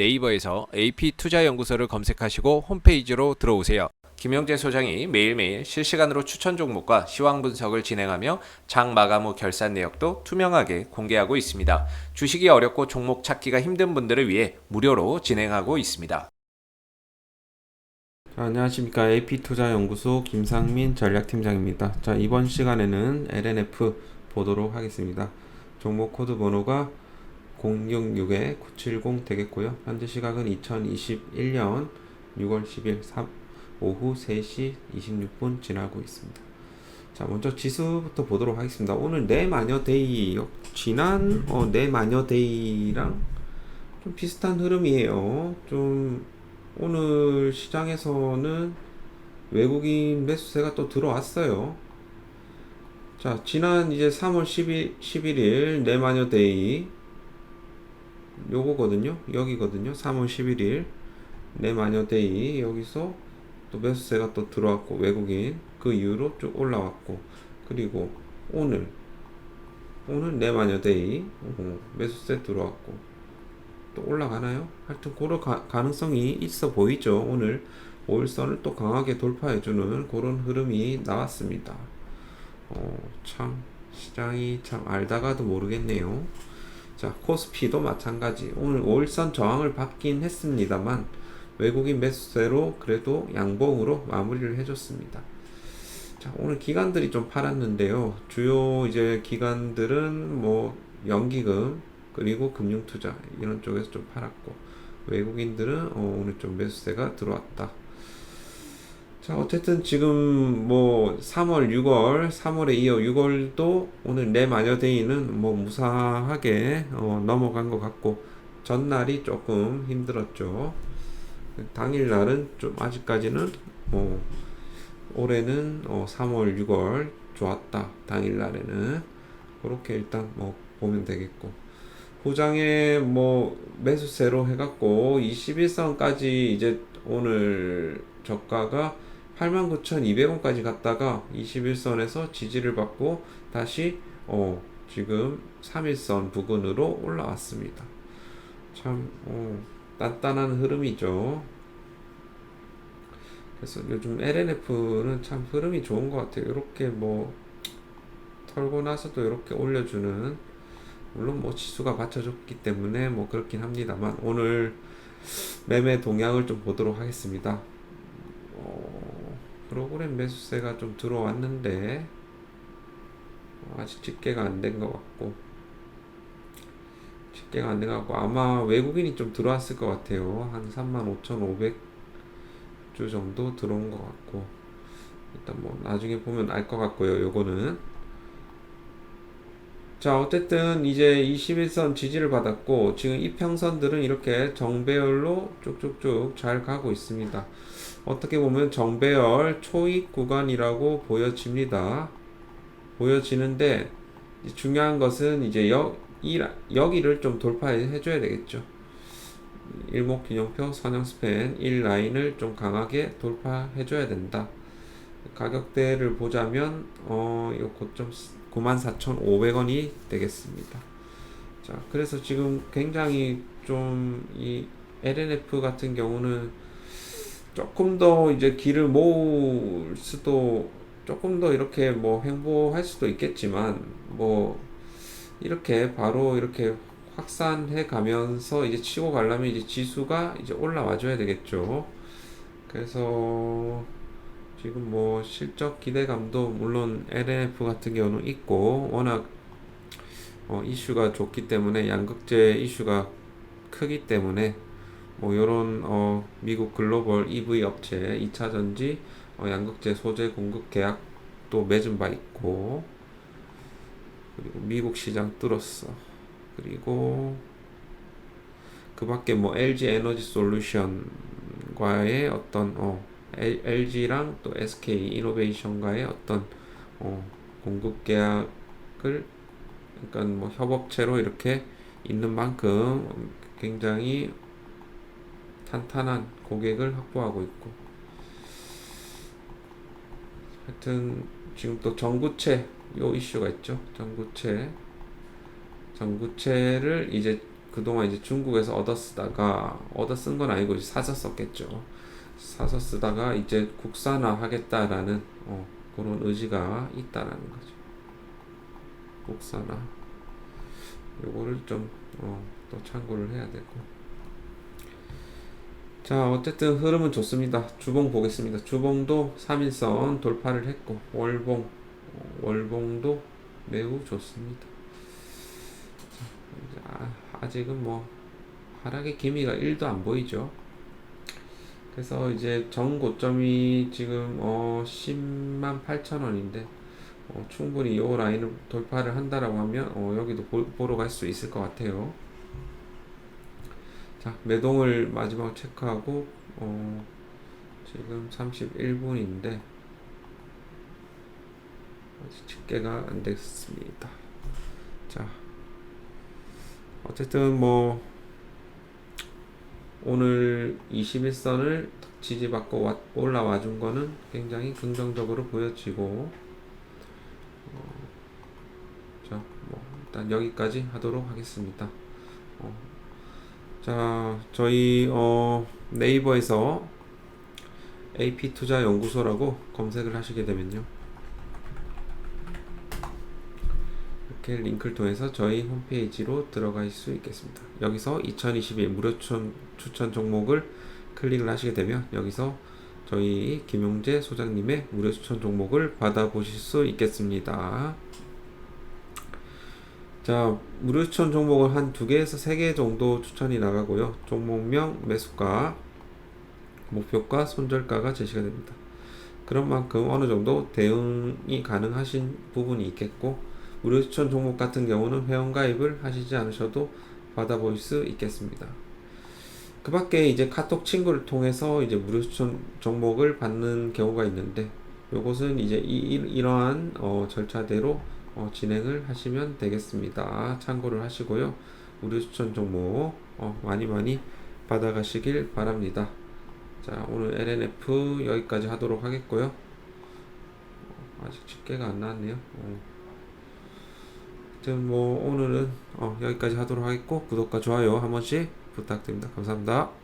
네이버에서 AP투자연구소를 검색하시고 홈페이지로 들어오세요. 김영재 소장이 매일매일 실시간으로 추천 종목과 시황 분석을 진행하며 장 마감 후 결산 내역도 투명하게 공개하고 있습니다. 주식이 어렵고 종목 찾기가 힘든 분들을 위해 무료로 진행하고 있습니다. 자, 안녕하십니까 AP투자연구소 김상민 전략팀장입니다. 자 이번 시간에는 LNF 보도록 하겠습니다. 종목 코드 번호가 066-970 되겠고요. 현재 시각은 2021년 6월 10일 3, 오후 3시 26분 지나고 있습니다. 자 먼저 지수부터 보도록 하겠습니다. 오늘 내 마녀 데이 지난 어, 내 마녀 데이랑 좀 비슷한 흐름이에요. 좀 오늘 시장에서는 외국인 매수세가 또 들어왔어요. 자, 지난 이제 3월 10일, 11일 내마녀 데이 요거거든요. 여기거든요. 3월 11일 내 마녀 데이 여기서 또 매수세가 또 들어왔고 외국인 그 이후로 쭉 올라왔고 그리고 오늘 오늘 내 마녀 데이 어, 매수세 들어왔고 또 올라가나요? 하여튼 그런 가, 가능성이 있어 보이죠. 오늘 5일선을 또 강하게 돌파해주는 그런 흐름이 나왔습니다. 어, 참 시장이 참 알다가도 모르겠네요. 자 코스피도 마찬가지 오늘 5일선 저항을 받긴 했습니다만 외국인 매수세로 그래도 양봉으로 마무리를 해줬습니다. 자 오늘 기관들이 좀 팔았는데요. 주요 이제 기관들은 뭐 연기금 그리고 금융투자 이런 쪽에서 좀 팔았고 외국인들은 어, 오늘 좀 매수세가 들어왔다. 자 어쨌든 지금 뭐 3월, 6월, 3월에 이어 6월도 오늘 내 마녀데이는 뭐 무사하게 어, 넘어간 것 같고 전날이 조금 힘들었죠. 당일날은 좀 아직까지는 뭐 올해는 어, 3월, 6월 좋았다. 당일날에는 그렇게 일단 뭐 보면 되겠고. 후장에 뭐 매수세로 해갖고 21선까지 이제 오늘 저가가 89,200원까지 갔다가 21선에서 지지를 받고 다시 어 지금 3일선 부근으로 올라왔습니다. 참 어, 단단한 흐름이죠. 그래서 요즘 LNF는 참 흐름이 좋은 것 같아요. 이렇게 뭐 털고 나서도 이렇게 올려주는 물론 뭐 지수가 받쳐줬기 때문에 뭐 그렇긴 합니다만 오늘 매매 동향을 좀 보도록 하겠습니다. 어, 프로그램 매수세가 좀 들어왔는데 어, 아직 집계가 안 된 것 같고 집계가 안 된 것 같고 아마 외국인이 좀 들어왔을 것 같아요. 한 35,500주 정도 들어온 것 같고 일단 뭐 나중에 보면 알 것 같고요. 요거는 자, 어쨌든 이제 21선 지지를 받았고, 지금 이평선들은 이렇게 정배열로 쭉쭉쭉 잘 가고 있습니다. 어떻게 보면 정배열 초입 구간이라고 보여집니다. 보여지는데, 중요한 것은 이제 여, 이, 여기를 좀 돌파해 줘야 되겠죠. 일목균형표 선형 스팬 1라인을 좀 강하게 돌파해 줘야 된다. 가격대를 보자면, 어, 이 고점 94,500원이 되겠습니다. 자, 그래서 지금 굉장히 좀 이 LNF 같은 경우는 조금 더 이제 길을 모을 수도 조금 더 이렇게 뭐 횡보할 수도 있겠지만 뭐 이렇게 바로 이렇게 확산해 가면서 이제 치고 가려면 이제 지수가 이제 올라와 줘야 되겠죠. 그래서 지금 뭐 실적 기대감도 물론 LNF 같은 경우는 있고 워낙 어, 이슈가 좋기 때문에 양극재 이슈가 크기 때문에 뭐 요런 어, 미국 글로벌 EV 업체 2차 전지 어, 양극재 소재 공급 계약도 맺은 바 있고 그리고 미국 시장 뚫었어. 그리고 그 밖에 뭐 LG 에너지 솔루션과의 어떤 어, LG랑 또 SK 이노베이션과의 어떤 어, 공급 계약을 그러니까 뭐 협업체로 이렇게 있는 만큼 굉장히 탄탄한 고객을 확보하고 있고 하여튼 지금 또 전구체 요 이슈가 있죠 전구체 전구체를 이제 그동안 이제 중국에서 얻어 쓰다가 얻어 쓴 건 아니고 사서 썼겠죠. 사서 쓰다가 이제 국산화 하겠다라는 어, 그런 의지가 있다라는 거죠. 국산화. 요거를 좀, 어, 또 참고를 해야 되고. 자, 어쨌든 흐름은 좋습니다. 주봉 보겠습니다. 주봉도 3일선 돌파를 했고, 월봉, 어, 월봉도 매우 좋습니다. 자, 아, 아직은 뭐, 하락의 기미가 1도 안 보이죠. 그래서 이제 전 고점이 지금 어 10만 8천 원인데 어, 충분히 이 라인을 돌파를 한다라고 하면 어, 여기도 보, 보러 갈 수 있을 것 같아요. 자 매동을 마지막 체크하고 어, 지금 31분인데 아직 집계가 안 됐습니다. 자 어쨌든 뭐 오늘 21선을 지지받고 와- 올라와 준 거는 굉장히 긍정적으로 보여지고 어, 자, 뭐 일단 여기까지 하도록 하겠습니다. 어, 자, 저희 어, 네이버에서 AP 투자 연구소라고 검색을 하시게 되면요. 이렇게 링크를 통해서 저희 홈페이지로 들어갈 수 있겠습니다. 여기서 2022 무료 추천, 추천 종목을 클릭을 하시게 되면 여기서 저희 김용재 소장님의 무료 추천 종목을 받아보실 수 있겠습니다. 자, 무료 추천 종목을 한 두 개에서 세 개 정도 추천이 나가고요. 종목명, 매수가, 목표가, 손절가가 제시가 됩니다. 그런 만큼 어느 정도 대응이 가능하신 부분이 있겠고, 무료 추천 종목 같은 경우는 회원 가입을 하시지 않으셔도 받아볼 수 있겠습니다. 그 밖에 이제 카톡 친구를 통해서 이제 무료 추천 종목을 받는 경우가 있는데, 요것은 이제 이, 이- 이러한 어, 절차대로 어, 진행을 하시면 되겠습니다. 참고를 하시고요. 무료 추천 종목 어, 많이 많이 받아가시길 바랍니다. 자, 오늘 LNF 여기까지 하도록 하겠고요. 어, 아직 집계가 안 나왔네요. 어. 아무튼 뭐 오늘은 어, 여기까지 하도록 하겠고 구독과 좋아요 한 번씩 부탁드립니다. 감사합니다.